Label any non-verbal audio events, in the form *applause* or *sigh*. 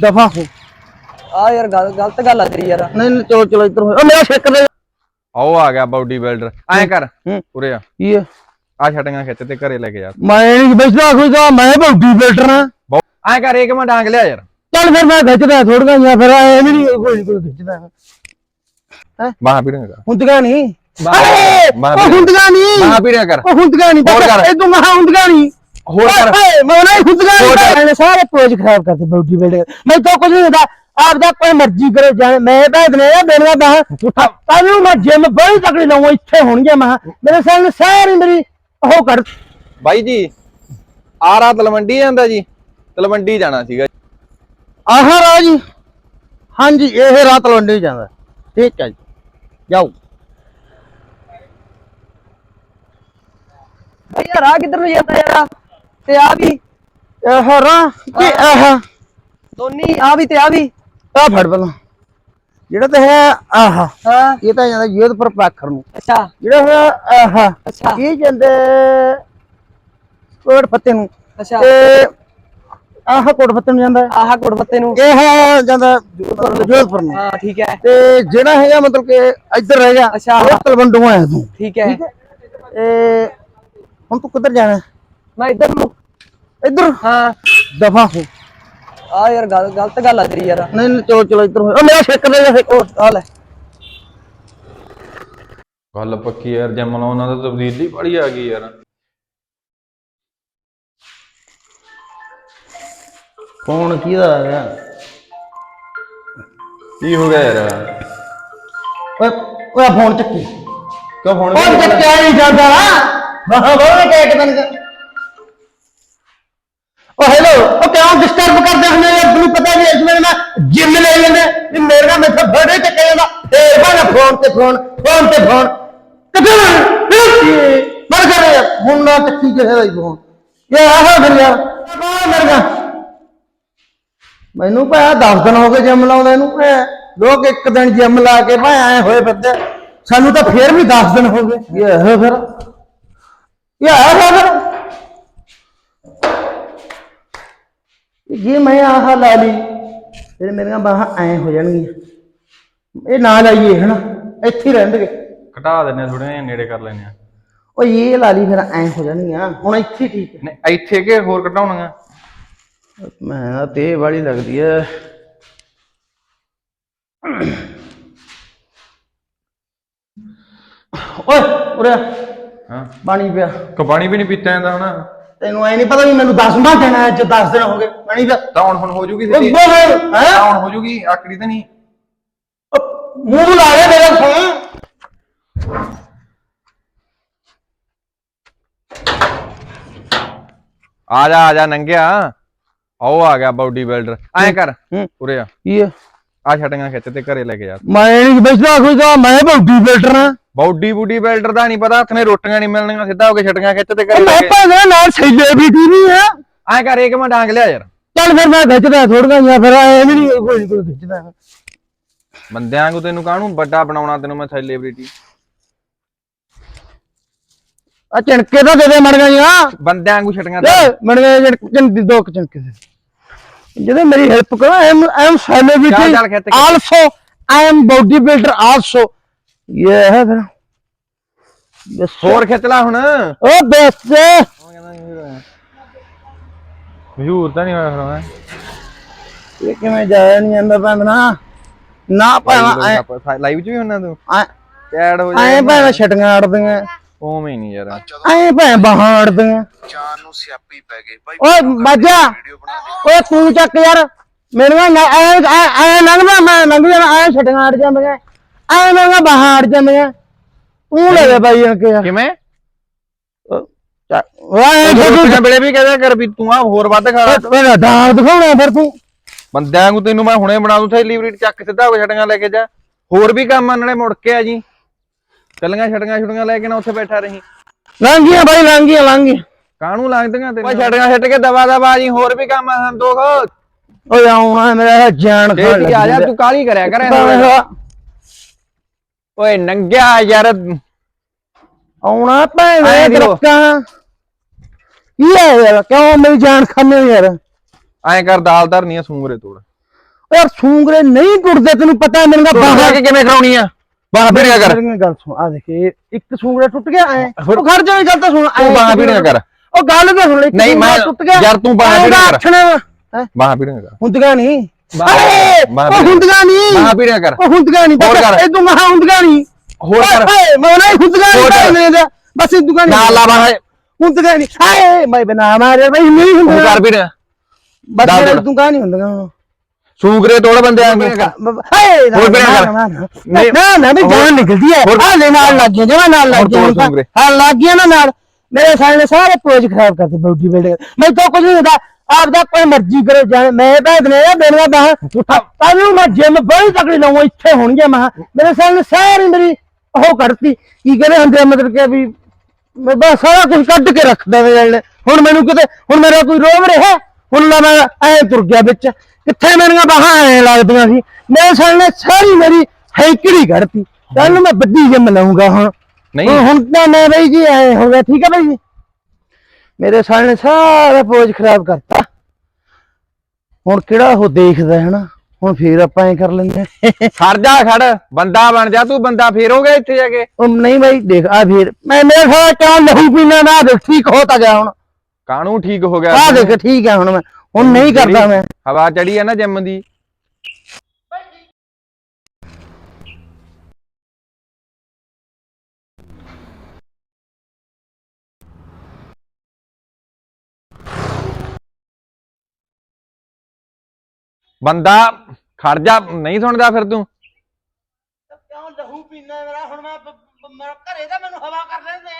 ਦਫਾ ਹੋ। ਆ ਯਾਰ ਗਲ- ਗਲਤ ਗੱਲ ਆ ਤੇਰੀ ਯਾਰ। ਨਹੀਂ ਨਹੀਂ ਚਲੋ ਚਲੋ ਇੱਧਰ ਹੋ ਮੇਰਾ ਛਿੱਕ ਦੇ। ਆਓ ਆ ਗਿਆ ਬਾਡੀ ਬਿਲਡਰ ਐਂ ਕਰ ਹੂੰ। ਉਰੇ ਆ। ਕੀ ਹੈ ਆ ਛਟੀਆਂ ਖਿੱਚ ਤੇ ਘਰੇ ਲੈ ਕੇ ਜਾ। ਮੈਂ ਨਹੀਂ ਬਚਦਾ ਕੋਈ ਤਾਂ ਮੈਂ ਬੌਡੀ ਬਿਲਡਰ ਹਾਂ ਐਂ ਕਰ ਇੱਕ ਮਿੰਟ ਡਾਂਗ ਲਿਆ ਯਾਰ। ਚੱਲ ਫਿਰ ਮੈਂ ਖਿੱਚਦਾ ਥੋੜੀਆਂ ਜਿਹਾ ਫਿਰ ਐ ਵੀ ਨਹੀਂ ਕੋਈ ਕੋਈ ਖਿੱਚਦਾ। ਬਾਹਾਂ ਪੀੜਾਂਗਾ ਹੁੰਦਗਾ ਨਹੀਂ ਅਰੇ! ਹੁੰਦਗਾ ਨਹੀਂ ਬਾਹਾਂ ਪੀੜਿਆ ਕਰ। ਉਹ ਹੁੰਦਗਾ ਨਹੀਂ। ਇਹ ਤੂੰ ਮਹਾ ਹੁੰਦਗਾ ਨਹੀਂ ਹੋਰ ਕਰ। ਓਏ ਮੈਂ ਨਹੀਂ ਹੁੰਦਗਾ ਹੋਰ ਕਰ। ਨਹੀਂ ਇਹਨੇ ਸਾਰੇ ਪੋਜ ਖਰਾਬ ਕਰਤੇ ਬੌਡੀ ਬਿਲਡਰ ਮੈਂ ਤਾਂ ਕੁਝ ਨਹੀਂ ਹੁੰਦਾ ਆਪ ਦਾ ਕੋਈ ਮਰਜ਼ੀ ਕਰੇ ਜਾਣੇ ਮੈਂ ਭੇਜ ਨੇ ਮੇਰੀਆਂ ਬਾਹਾਂ ਉਠਾ। ਤਾਂ ਮੈਂ ਜਿਮ ਬੜੀ ਤਕੜੀ ਲਾਉਂ ਇੱਥੇ ਹੋਣਗੇ ਮਹਾ ਮੇਰੇ ਸਾਹਮਣੇ ਸਾਰੀ ਮੇਰੀ ਉਹ ਕਰ। ਬਾਈ ਜੀ ਆ ਰਾਤ ਤਲਵੰਡੀ ਜਾਂਦਾ ਜੀ ਤਲਵੰਡੀ ਜਾਣਾ ਸੀਗਾ। ਆਹ ਰਾਜ ਹਾਂਜੀ ਇਹ ਰਾਤ ਜਾਂਦਾ। ਠੀਕ ਹੈ ਜੀ। ਜਾਓ। ਯਾਰ ਆ ਕਿੱਧਰ ਨੂੰ ਜਾਂਦਾ ਯਾਰ? ਤੇ ਆ ਵੀ। ਇਹ ਰਾ ਕਿ ਆਹ ਦੋਨੀ ਆ। ਵੀ ਤੇ ਆ ਵੀ। ਆ ਫੜ ਪਹਿਲਾਂ। ਜਿਹੜਾ ਤਾਂ ਹੈ ਆਹ। ਹਾਂ। ਇਹ ਤਾਂ ਜਾਂਦਾ ਯੋਧਪੁਰ ਪਾਖਰ ਨੂੰ। ਅੱਛਾ। ਜਿਹੜਾ ਹੈ ਆਹ। ਅੱਛਾ। ਇਹ ਜਾਂਦੇ ਕੋਟ ਫੱਤੇ ਨੂੰ। ਅੱਛਾ। ਤੇ ਆਹ ਕੋਟ ਫੱਤੇ ਨੂੰ ਜਾਂਦਾ। ਆਹ ਕੋੜ ਪੱਤੇ ਨੂੰ। ਇਹ ਹੈ ਜਾਂਦਾ ਜੋਧਪੁਰ ਨੂੰ। ਹਾਂ ਠੀਕ ਹੈ। ਤੇ ਜਿਹੜਾ ਹੈਗਾ ਮਤਲਬ ਕਿ ਇੱਧਰ ਰਹਿ ਗਿਆ। ਅੱਛਾ। ਉਹ ਤਲਵੰਡੋਂ ਆਇਆ ਤੂੰ। ਠੀਕ ਹੈ। ਠੀਕ ਹੈ। ਤੇ ਹੁਣ ਤੂੰ ਕਿੱਧਰ ਜਾਣਾ? ਮੈਂ ਇੱਧਰ ਨੂੰ। ਇੱਧਰ। ਹਾਂ। ਦਫਾ ਹੋ। ਆ ਯਾਰ ਗਲ- ਗਲਤ ਗੱਲ ਆ ਤੇਰੀ ਯਾਰ। ਨਹੀਂ ਨਹੀਂ ਚਲੋ ਚਲੋ ਇੱਧਰ ਹੋ। ਉਹ ਮੇਰਾ ਛਿੱਕ ਦੇ ਜਾ ਆ ਲੈ। ਗੱਲ ਪੱਕੀ ਯਾਰ ਜਿਮ ਲਾਉਣਾ ਤਾਂ ਤਬਦੀਲੀ ਬੜੀ ਆ ਗਈ ਯਾਰ। ਫੋਨ ਕਿਹਦਾ ਆਇਆ ਕੀ ਹੋ ਗਿਆ ਯਾਰ? ਓਏ ਓਏ ਫੋਨ ਚੱਕੀ। ਕਿਉਂ ਫੋਨ ਚੱਕਿਆ ਨਹੀਂ ਜਾਂਦਾ। ਵਾਹ ਵਾਹ ਕਹਿ ਕੇ ਤੈਨੂੰ ਓ ਹੈਲੋ ਉਹ ਕਿਉਂ ਡਿਸਟਰਬ ਕਰਦੇ ਹੁੰਦੇ ਯਾਰ? ਤੈਨੂੰ ਪਤਾ ਵੀ ਇਸ ਵੇਲੇ ਮੈਂ ਜਿਮ ਲੈ ਜਾਂਦਾ ਵੀ ਮੇਰੇ ਨਾਲ ਮੈਥੋਂ ਬੜੇ ਚੱਕਿਆ ਜਾਂਦਾ। ਫੇਰ ਬਾਨਾ ਫੋਨ ਤੇ ਫੋਨ ਫੋਨ ਤੇ ਫੋਨ ਕਿੱਥੇ ਮਰ ਕਰ ਯਾਰ ਹੁਣ ਨਾ ਚੱਕੀ ਕਿਸੇ ਦਾ ਹੀ ਫੋਨ ਇਹ ਆਹ ਫਿਰ ਯਾਰ ਬਾਹਰ ਮਰ ਗਿਆ ਮੈਨੂੰ ਭਾਇਆ 10 ਦਿਨ ਹੋ ਗਏ ਜਿੰਮ ਲਾਉਂਦੇ ਨੂੰ ਭਾਇਆ। ਲੋਕ ਇੱਕ ਦਿਨ ਜਿੰਮ ਲਾ ਕੇ ਭਾਇਆ, ਐ ਹੋਏ ਫਿਰਦੇ। ਸਾਨੂੰ ਤਾਂ ਫੇਰ ਵੀ 10 ਦਿਨ ਹੋ ਗਏ। ਇਹ ਫਿਰ? ਇਹ ਹੈ ਫਿਰ? ਜੇ ਮੈਂ ਆਹ ਲਾ ਲਈ ਫਿਰ ਮੇਰੀਆਂ ਬਾਹਾਂ ਐ ਹੋ ਜਾਣਗੀਆਂ। ਇਹ ਨਾ ਲਾਈਏ ਹਨਾ? ਇੱਥੇ ਹੀ ਰਹਿਣਗੇ ਘਟਾ ਦਿੰਨੇ ਥੋੜੇ ਜਿਹਾ ਨੇੜੇ ਕਰ ਲੈਨੇ ਆ। ਉਹ ਇਹ ਲਾ ਲਈ ਫਿਰ ਐ ਹੋ ਜਾਣਗੀਆਂ। ਹੁਣ ਇੱਥੇ ਠੀਕ ਹੈ। ਨਹੀਂ ਇੱਥੇ ਕੇ ਹੋਰ ਘਟਾਉਣੀਆਂ? ਮੈਂ ਤੇ ਵਾਲੀ ਲੱਗਦੀ ਐ। ਓਏ ਉਰੇ ਆ, ਹਾਂ। ਪਾਣੀ ਪਿਆ। ਕੋ ਪਾਣੀ ਵੀ ਨਹੀਂ ਪੀਤਾ ਜਾਂਦਾ ਹੁਣ ਤੈਨੂੰ ਐ ਨਹੀਂ ਪਤਾ ਵੀ ਮੈਨੂੰ 10 ਮਾਹ ਦੇਣਾ ਅੱਜ 10 ਦਿਨ ਹੋ ਗਏ ਪਾਣੀ ਪਿਆ ਤਾਂ ਹੁਣ ਹੁਣ ਹੋ ਜੂਗੀ ਸਿੱਧੀ। ਬੋਲ ਹੈ ਹੁਣ ਹੋ ਜੂਗੀ ਆਕੜੀ ਤਾਂ ਨਹੀਂ। ਮੂੰਹ ਲਾ ਲੈ ਮੇਰਾ ਫੋਨ। ਆ ਜਾ ਆ ਜਾ ਨੰਗਿਆ। ਆਓ ਆ ਗਿਆ ਬਾਡੀ ਬਿਲਡਰ। ਐਂ ਕਰ ਹੂੰ। ਉਰੇ ਆ। ਕੀ ਹੈ? ਆ ਛਟੀਆਂ ਖਿੱਚ ਤੇ ਘਰੇ ਲੈ ਕੇ ਜਾ। ਮੈਂ ਨਹੀਂ ਬਚਦਾ ਕੋਈ ਤਾਂ ਮੈਂ ਬੌਡੀ ਬਿਲਡਰ ਹਾਂ ਬਾਡੀ ਬੂਡੀ ਬਿਲਡਰ ਦਾ ਨਹੀਂ ਪਤਾ ਹੱਥ ਨੇ ਰੋਟੀਆਂ ਨਹੀਂ ਮਿਲਣੀਆਂ ਸਿੱਧਾ ਹੋ ਕੇ ਛਟੀਆਂ ਖਿੱਚ ਤੇ ਲੈ ਮੈਂ ਭਾਵੇਂ ਨਾਲ ਸੈਲੀਬ੍ਰਿਟੀ ਨਹੀਂ ਆ। ਐਂ ਕਰ ਇੱਕ ਮੈਂ ਡਾਂਗ ਲਿਆ ਯਾਰ। ਚੱਲ ਫਿਰ ਮੈਂ ਖਿੱਚਦਾ ਥੋੜੀਆਂ ਜਿਹਾ ਫਿਰ ਐ ਵੀ ਨਹੀਂ ਕੋਈ ਕੋਈ ਖਿੱਚਦਾ। ਬੰਦਿਆਂ ਨੂੰ ਤੈਨੂੰ ਕਾਹਨੂੰ ਵੱਡਾ ਬਣਾਉਣਾ ਤੈਨੂੰ ਮੈਂ ਸੈਲੀਬ੍ਰਿਟੀ? ਆ ਚਣਕੇ ਤਾਂ ਦੇ ਦੇ ਮੜ ਗਈਆਂ। ਬੰਦਿਆਂ ਨੂੰ ਛਟੀਆਂ ਏ ਮੜ ਗਏ ਦੋ ਚਣਕੇ ਦੇ। ਜਦੋਂ ਮੇਰੀ ਹੈਲਪ ਕਰੋ I am celebrity. Also I am body builder also ਇਹ ਹੈ ਫਿਰ। ਬਸ। ਹੋਰ ਖਿੱਚ ਲੈ ਹੁਣ। ਓ ਬਸ। ਮਸ਼ਹੂਰ ਤਾਂ ਨਹੀਂ ਹੋਇਆ ਫਿਰ ਮੈਂ। ਇਹ ਕਿਵੇਂ ਜਾਇਆ ਨਹੀਂ ਜਾਂਦਾ ਨਾ ਭਾਵੇਂ ਲਾਈਵ ਚ ਵੀ ਹੁੰਨਾ ਤੂੰ? ਐ ਐਡ ਹੋ ਐ ਜਾ ਭਾਵੇਂ ਛਟੀਆਂ ਅੜਦੀਆਂ। ਉਵੇਂ ਨਹੀਂ ਯਾਰ। ਐ ਭਾਵੇਂ ਬਾਹਾਂ ਅੜਦੀਆਂ। ਜਾਨ ਨੂੰ ਸਿਆਪੀ ਪੈ ਗਈ ਭਾਈ ਓਏ ਬਾਜਾ। ਵੀਡੀਓ ਬਣਾ ਦੇ। ਓਏ ਤੂੰ ਚੱਕ ਯਾਰ। ਮੈਨੂੰ ਐ ਐ ਐ ਲੰਘਦਾ ਮੈਂ ਲੰਘ ਜਾਣਾ ਐ ਛਟੀਆਂ ਅੜ ਜਾਂਦੀਆਂ। ਐ ਮੇਰੀਆਂ ਬਾਹਾਂ ਅੜ ਜਾਂਦੀਆਂ ਤੂੰ ਲੈ ਲੈ ਬਾਈ ਅਣ ਕੇ ਯਾਰ ਕਿਵੇਂ? ਵਾਹ ਰੋਟੀਆਂ ਵੇਲੇ ਵੀ ਕਹਦਾ ਕਰ ਵੀ ਤੂੰ ਆ ਹੋਰ ਵੱਧ ਖਾ। ਮੇਰਾ ਦਾਲ ਦਿਖਾਉਣਾ ਫਿਰ ਤੂੰ। ਬੰਦਿਆਂ ਨੂੰ ਤੈਨੂੰ ਮੈਂ ਹੁਣੇ ਬਣਾ ਦੂੰ ਸੈਲੀਬ੍ਰਿਟੀ ਚੱਕ ਸਿੱਧਾ ਹੋ ਛਟੀਆਂ ਲੈ ਕੇ ਜਾ। ਹੋਰ ਵੀ ਕੰਮ ਆਨਣੇ ਮੁੜ ਕੇ ਆ ਜੀ। ਚੱਲੀਆਂ ਛਟੀਆਂ ਛੁਟੀਆਂ ਲੈ ਕੇ ਨਾ ਉੱਥੇ ਬੈਠਾ ਰਹੀ। ਲੰਘੀਆਂ ਬਾਈ ਲੰਘੀਆਂ ਲੰਘੀਆਂ। ਕਾਹਨੂੰ ਲੱਗਦੀਆਂ ਤੈਨੂੰ? ਓਏ ਛਟੀਆਂ ਛੱਟ ਕੇ ਦਵਾ ਦਵਾ ਜੀ ਹੋਰ ਵੀ ਕੰਮ ਆ ਸੰਤੋਖ। ਓਏ ਆਉਣਾ ਮੇਰਾ ਜਾਨ ਖਾਣ ਛੇਤੀ ਆ ਜਾ ਤੂੰ ਕਾਲੀ ਕਰਿਆ ਕਰ। ਓਏ ਨੰਗਿਆ ਯਾਰ। ਆਉਣਾ ਭੈਣੇ ਦਿਓ। ਤਰੱਕਾਂ। ਕੀ ਹੈ ਯਾਰ ਕਿਉਂ ਮੇਰੀ ਜਾਨ ਖਾਣੇ ਯਾਰ? ਐਂ ਕਰ ਦਾਲ ਧਰਨੀ ਆ ਸੂੰਗਰੇ ਤੋੜ। ਓ ਯਾਰ ਸੂੰਗਰੇ ਨਹੀਂ ਟੁੱਟਦੇ ਤੈਨੂੰ ਪਤਾ ਮੈਨੂੰ ਤਾਂ ਬਾਹਾਂ ਬਾਹਾਂ ਕੇ ਕਿਵੇਂ ਕਰਾਉਣੀ ਆ? ਬਾਹਾਂ ਪੀੜੀਆਂ ਕਰ। ਮੇਰੀ ਗੱਲ ਸੁਣ ਆ ਦੇਖ ਇੱਕ ਸੂੰਗੜਾ ਟੁੱਟ ਗਿਆ ਐ। ਫਿਰ- ਉਹ ਖੜ ਜਾ ਇਹ ਗੱਲ ਤਾਂ ਸੁਣ ਐਂ ਤੂੰ ਬਾਹਾਂ ਇੱਕ ਪੀੜੀਆਂ ਕਰ। ਉਹ ਗੱਲ ਤਾਂ ਸੁਣ ਇੱਕ ਨਹੀਂ, ਟੁੱਟ ਗਿਆ। ਯਾਰ ਤੂੰ ਬਾਹਾਂ ਐਂ ਕਰ। ਆਖਣਾ ਵਾ। ਹੈਂ? ਬਾਹਾਂ ਕਰ। ਹੁੰਦਗਾ ਨਹੀਂ। ਬਾਹਾਂ- ਅਰੇ, ਉਹ। ਹੁੰਦਗਾ ਨਹੀਂ। ਬਾਹਾਂ ਪੀੜੀਆਂ ਕਰ। ਉਹ ਹੁੰਦਗਾ ਨਹੀਂ। ਇਹ ਤੂੰ ਮਹਾ ਹੁੰਦਗਾ ਨਹੀਂ। ਹੋਰ ਕਰ। ਮੈਂ ਨਹੀਂ ਹੁੰਦਗਾ। ਨਹੀਂ ਦਾ ਬਸ ਹੁੰਦਗਾ ਨਹੀਂ। ਨਾਲ ਲਾ ਬਾਹਾਂ ਹੁੰਦਗਾ ਨਹੀਂ। ਹਾਏ ਮੈਂ ਬਣਾ ਮਾਰੇ ਬਈ ਨਹੀਂ ਹੁੰਦਗਾ ਕਰ ਪੀੜੀਆਂ ਬਸ ਮੇਰੇ ਕਾ ਨਹੀਂ ਹੁੰਦਗਾ ਸੂੰਗਰੇ ਤੋੜ ਬੰਦੇ ਆਂ ਹਾਏ ਹੋਰ ਬਿਨਾਂ ਕਰ। ਨਾ ਨਾ। ਨਾ ਨਾ ਵੀ ਜਾਨ ਨਿਕਲਦੀ ਹੈ ਆ ਲੈ ਨਾਲ ਲੱਗ ਗਿਆ ਜਮਾ ਨਾਲ ਲੱਗ ਗਿਆ। ਹਾਂ ਲੱਗ ਗਿਆ ਨਾ ਨਾਲ। ਮੇਰੇ ਨੇ ਸਾਰੇ ਪੋਜ ਖਰਾਬ ਕਰਤੇ ਬੌਡੀ ਬਿਲਡਿੰਗ ਮੈਂ ਤਾਂ ਕੁਝ ਨਹੀਂ ਹੁੰਦਾ। ਆਪ ਦਾ ਕੋਈ ਮਰਜ਼ੀ ਕਰੋ ਜਾਣ ਮੈਂ ਭੇਜ ਨੇ ਦੇਣਾ ਬਾਹ ਤਾਨੂੰ ਮੈਂ ਜਿਮ ਬੜੀ ਤਕੜੀ ਲਾਉਂ ਇੱਥੇ ਹੋਣਗੇ ਮਹਾ ਮੇਰੇ ਸਾਲੇ ਨੇ ਸਾਰੀ ਮੇਰੀ ਉਹ ਕੱਢਤੀ ਕੀ ਕਹਿੰਦੇ ਹੁੰਦੇ ਮਤਲਬ ਕਿ ਵੀ ਮੈਂ ਬਸ ਸਾਰਾ ਕੁਝ ਕੱਢ ਕੇ ਰੱਖਦਾ ਮੇਰੇ ਨਾਲ ਹੁਣ ਮੈਨੂੰ ਕਿਤੇ ਹੁਣ ਮੇਰਾ ਕੋਈ ਰੋਗ ਰਿਹਾ? ਹੁਣ ਨਾ ਮੈਂ ਐ ਤੁਰ ਗਿਆ ਵਿੱਚ। ਕਿੱਥੇ ਮੇਰੀਆਂ ਬਾਹਾਂ ਐ ਲੱਗਦੀਆਂ ਸੀ? ਮੇਰੇ ਸਾਲੇ ਨੇ ਸਾਰੀ ਮੇਰੀ ਹੈਂਕੜੀ ਕੱਢਤੀ ਕੱਲ ਨੂੰ ਮੈਂ ਵੱਡੀ ਜਿਮ ਲਾਉਂਗਾ ਹੁਣ। ਨਹੀਂ। ਹੁਣ ਹੁਣ ਤਾਂ ਮੈਂ ਬਈ ਜੀ ਐ ਹੋ ਗਿਆ ਠੀਕ ਹੈ ਬਈ ਜੀ? ਮੇਰੇ ਸਾਲੇ ਨੇ ਸਾਰਾ ਪੋਜ ਖਰਾਬ ਕਰਤਾ। ਹੁਣ ਕਿਹੜਾ ਉਹ ਦੇਖਦਾ ਹੈ ਨਾ? ਹੁਣ ਫੇਰ ਆਪਾਂ ਐ ਕਰ ਲੈਂਦੇ ਹਾਂ। *laughs* ਜਾ ਖੜ। ਬੰਦਾ ਬਣ ਜਾ ਤੂੰ ਬੰਦਾ ਫੇਰੋਗੇ ਇੱਥੇ ਜਾ ਕੇ? ਉਹ ਨਹੀਂ ਬਈ ਦੇਖ ਆ ਫੇਰ। ਮੈਂ ਮੇਰੇ ਸਾਲਾ ਕਿਉਂ ਲਹੂ ਪੀਣਾ ਨਾ ਦੇਖ ਠੀਕ ਹੋ ਤਾਂ ਗਿਆ ਹੁਣ। ਕਾਣੂ ਠੀਕ ਹੋ ਗਿਆ? ਆ ਦੇਖ ਠੀਕ ਹੈ ਹੁਣ ਮੈਂ। ਹੁਣ ਨਹੀਂ ਕਰਦਾ ਮੈਂ। ਹਵਾ ਚੜੀ ਆ ਨਾ ਜਿਮ ਦੀ। ਬੰਦਾ ਖੜ ਜਾ, ਨਹੀਂ ਸੁਣਦਾ ਫਿਰ ਤੂੰ। ਕਿਉਂ ਲਹੂ ਪੀਣਾ ਮੇਰਾ? ਹੁਣ ਮੈਂ ਘਰੇ ਦਾ ਮੈਨੂੰ ਹਵਾ ਕਰ ਲੈਂਦੇ।